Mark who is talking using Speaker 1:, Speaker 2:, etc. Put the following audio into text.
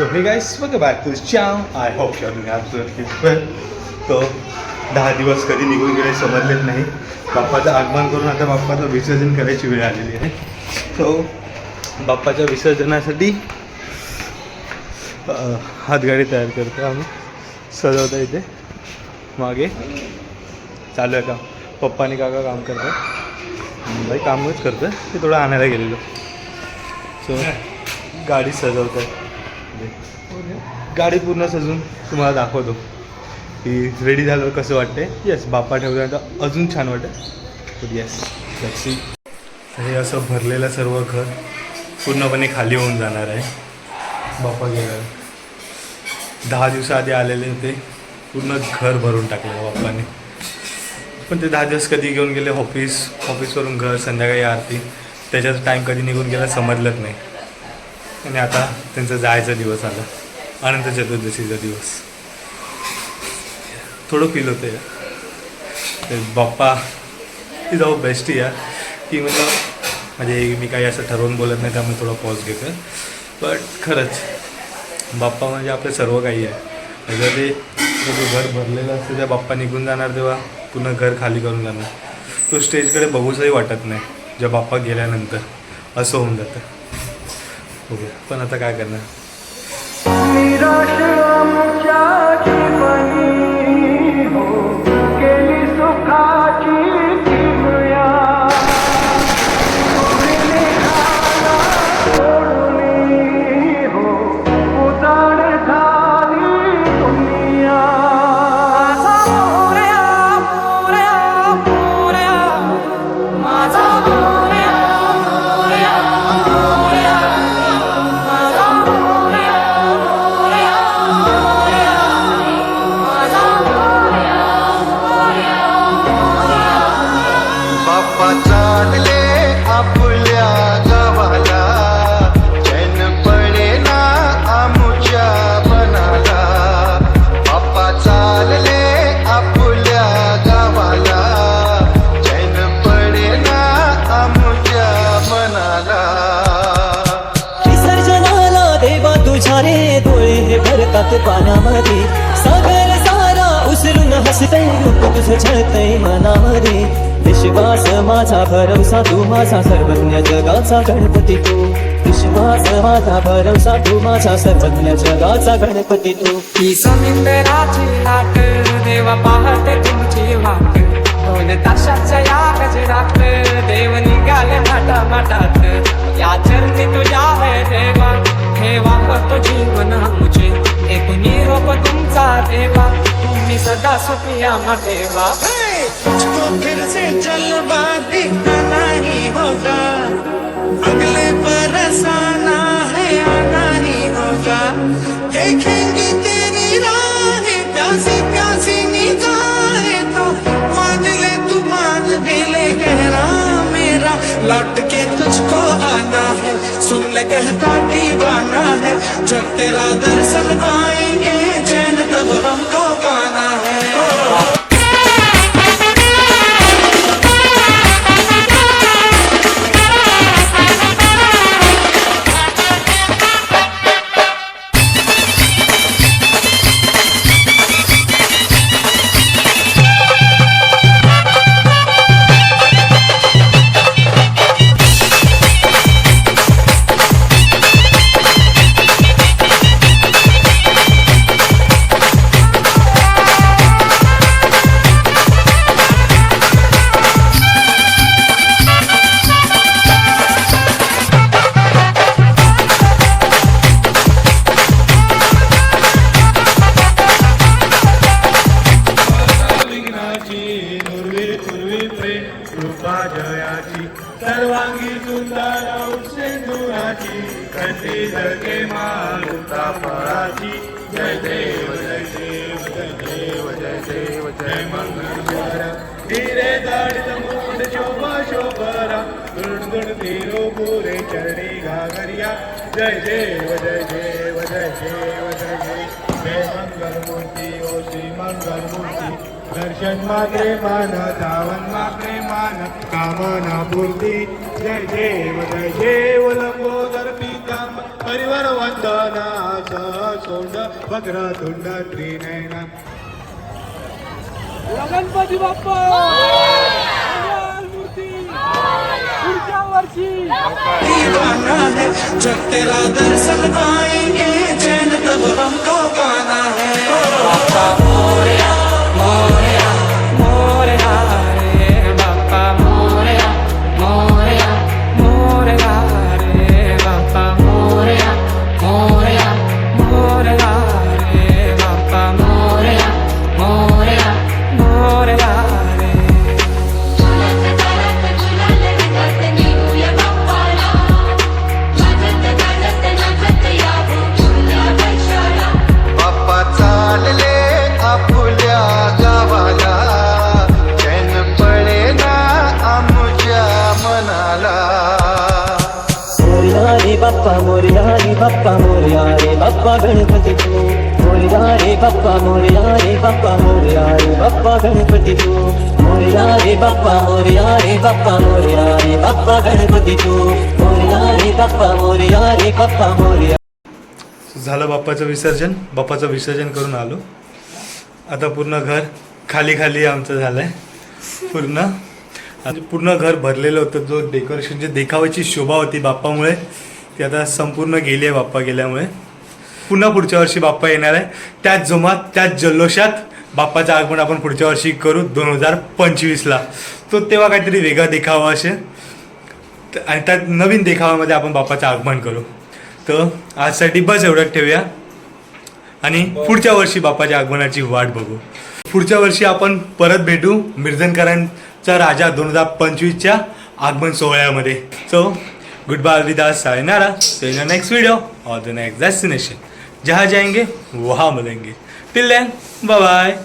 Speaker 1: So hey guys बघा back to चाव I hope तुम्ही आज तो दहा दिवस कधी निघून गेले समजलेच नाही. बाप्पाचं आगमन करून आता बाप्पाचं विसर्जन करायची वेळ आलेली आहे. तो बाप्पाच्या विसर्जनासाठी हातगाडी तयार करतो आम्ही. सजवतो इथे. मागे. चालू आहे काम. पप्पा आणि काका काम करतात. बाई कामच करतं ते थोडं आणायला गेलेलो. सो गाडी सजवत आहे. गाडी पूर्ण सजून तुम्हाला दाखवतो. की रेडी झाल्यावर कसं वाटते येस बाप्पा ठेवल्यानंतर अजून छान वाटतं येस टॅक्सी हे असं भरलेलं सर्व घर पूर्णपणे खाली होऊन जाणार आहे. बाप्पा गेल्यावर दहा दिवसाआधी आलेले होते. पूर्ण घर भरून टाकलं बाप्पाने. पण ते दहा दिवस कधी घेऊन गेले? ऑफिस ऑफिसवरून घर संध्याकाळी आरती. त्याच्यात टाईम कधी निघून गेला समजलंच नाही. आणि आता त्यांचा जायचा दिवस आला. अनंत चतुर्दशीचा दिवस. थोडं फील होतं या ते बाप्पा इज अवर बेस्ट या की म्हणजे म्हणजे मी काही असं ठरवून बोलत नाही त्यामुळे थोडा पॉज घेतो बट खरंच बाप्पा म्हणजे आपलं सर्व काही आहे. जर ते जे घर भरलेलं असतं त्या बाप्पा निघून जाणार तेव्हा पुन्हा घर खाली करून जाणार. तो स्टेजकडे बघूसही वाटत नाही जेव्हा बाप्पा गेल्यानंतर. असं होऊन जातं. बघूया पण आता काय करणार?
Speaker 2: सारे डोळे हे भरतात पाण्यामध्ये सागर सारा उसरून हसतय रूप तुझं छळतय मनामध्ये. विश्वास माझा भरवसा तू माझा सर्वज्ञ जगाचा गणपती तू. विश्वास माझा भरवसा तू माझा सर्वज्ञ जगाचा गणपती तू.
Speaker 3: ही समिंदराची लाट देवा पाहते तुमची वाट. दोन ताशाच्या या गजरात देव निघाले माटा माटात या सदा सुखिया ठेवा
Speaker 4: तुझको फिर से जलवा दिखाना ही होगा। अगले बरस आना है आना ही होगा। देखेंगे तेरी राहें, प्यासी प्यासी निगाहें तो। मान ले तू, मान भी ले गहरा मेरा। लौट के तुझको आना है, सुन ले कहता दीवाना है। जब तेरा दर्शन पाएँगे चैन तब हमको पाना है
Speaker 1: पूर्वी कृपा जयाची सर्वांगी सुंदर सिंधुराची कंठी धरके मारुता फळाची. जय देव जय देव जय देव जय देव जय मंगळ धीरे दाडित मुकुट शोभा शोभरा दुर्दुड धीरो पुरे चरणी घागरिया. जय देव जय देव जय देव जय देव. जय मंगल मूर्ती ओ श्री मंगल मूर्ती दर्शन मात्रे मान धावन मात्रे मान कामना पूर्ति जय देव जय देव लंबोदर पिता परिवार वंदना सोंड वक्र तुंड त्रिनयन
Speaker 4: लगनपति बाप्पा
Speaker 3: दीवाना जब तेरा दर्शन आएँगे चैन तब हमको पाना है।
Speaker 4: बाप्पा
Speaker 2: गणपती तू. मोरया रे बाप्पा मोरया रे बाप्पा मोरया रे बाप्पा गणपती तू. मोरया रे बाप्पा मोरया रे बाप्पा मोरया रे बाप्पा गणपती तू. मोरया रे बाप्पा मोरया रे बाप्पा मोरया
Speaker 1: झालं बाप्पाचं विसर्जन. बाप्पाचं विसर्जन करून आलो. आता पूर्ण घर खाली खाली आमचं झालं आहे पूर्ण पूर्ण घर भरलेलं होतं. जो डेकोरेशन जे देखावायची शोभा होती बाप्पामुळे ती आता संपूर्ण गेली आहे बाप्पा गेल्यामुळे. पुन्हा पुढच्या वर्षी बाप्पा येणार आहे. त्याच जोमात त्याच जल्लोषात बाप्पाचं आगमन आपण पुढच्या वर्षी करू दोन हजार पंचवीसला. तो तेव्हा काहीतरी वेगळा देखावा असेल. त- आणि त्यात नवीन देखाव्यामध्ये आपण बाप्पाचं आगमन करू. तर आजसाठी बस एवढं ठेवूया. आणि पुढच्या वर्षी बाप्पाच्या आगमनाची वाट बघू. पुढच्या वर्षी आपण परत भेटू मिर्जनकरांचा राजा दोन हजार पंचवीसच्या आगमन सोहळ्यामध्ये. सो गुड बाय विदास सायनारा इन नेक्स्ट वीडियो और द नेक्स्ट डेस्टिनेशन जहाँ जाएंगे वहाँ मिलेंगे। Till then bye bye